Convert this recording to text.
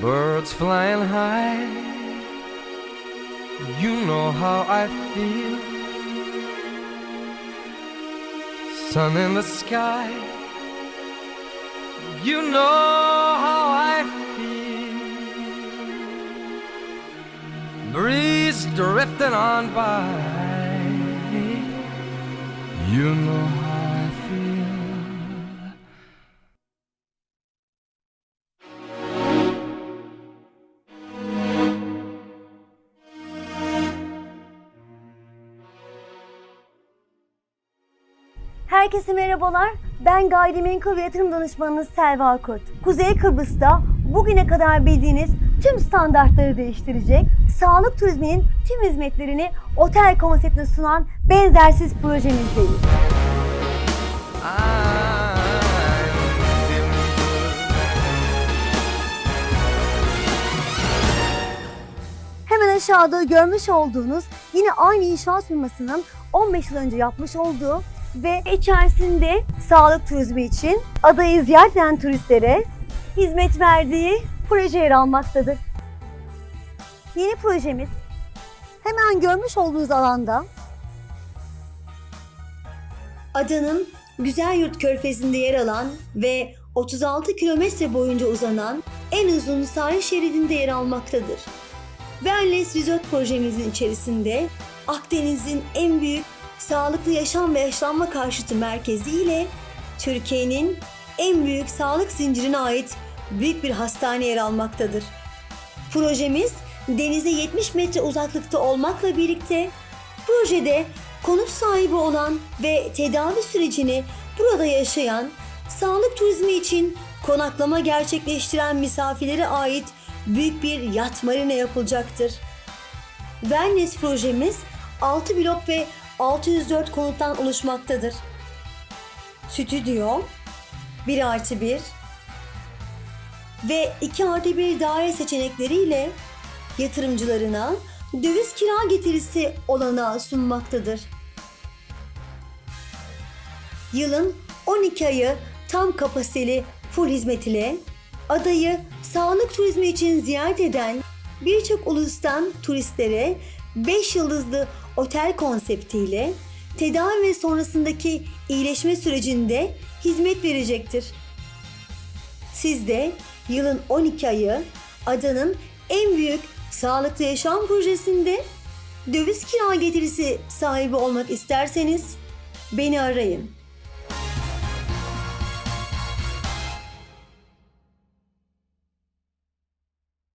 Birds flying high. You know how I feel. Sun in the sky. You know how I feel. Breeze drifting on by. Herkese merhabalar. Ben gayrimenkul yatırım danışmanınız Selva Kurt. Kuzey Kıbrıs'ta bugüne kadar bildiğiniz tüm standartları değiştirecek, sağlık turizminin tüm hizmetlerini otel konseptinde sunan benzersiz projemizdeyiz. Hemen aşağıda görmüş olduğunuz yine aynı inşaat firmasının 15 yıl önce yapmış olduğu ve içerisinde sağlık turizmi için adayı ziyaret eden turistlere hizmet verdiği proje yer almaktadır. Yeni projemiz hemen görmüş olduğunuz alanda adanın Güzelyurt Körfezi'nde yer alan ve 36 kilometre boyunca uzanan en uzun sahil şeridinde yer almaktadır. Wellness Resort projemizin içerisinde Akdeniz'in en büyük sağlıklı yaşam ve yaşlanma karşıtı merkezi ile Türkiye'nin en büyük sağlık zincirine ait büyük bir hastane yer almaktadır. Projemiz denize 70 metre uzaklıkta olmakla birlikte projede konut sahibi olan ve tedavi sürecini burada yaşayan, sağlık turizmi için konaklama gerçekleştiren misafirlere ait büyük bir yat marina yapılacaktır. Wellness projemiz 6 blok ve 604 konuttan oluşmaktadır. Stüdyo, 1 artı 1 ve 2 artı 1 daire seçenekleriyle yatırımcılarına döviz kira getirisi olanağı sunmaktadır. Yılın 12 ayı tam kapasiteli full hizmet ile adayı sağlık turizmi için ziyaret eden birçok ulustan turistlere 5 yıldızlı otel konseptiyle tedavi ve sonrasındaki iyileşme sürecinde hizmet verecektir. Siz de yılın 12 ayı adanın en büyük sağlıklı yaşam projesinde döviz kira getirisi sahibi olmak isterseniz beni arayın.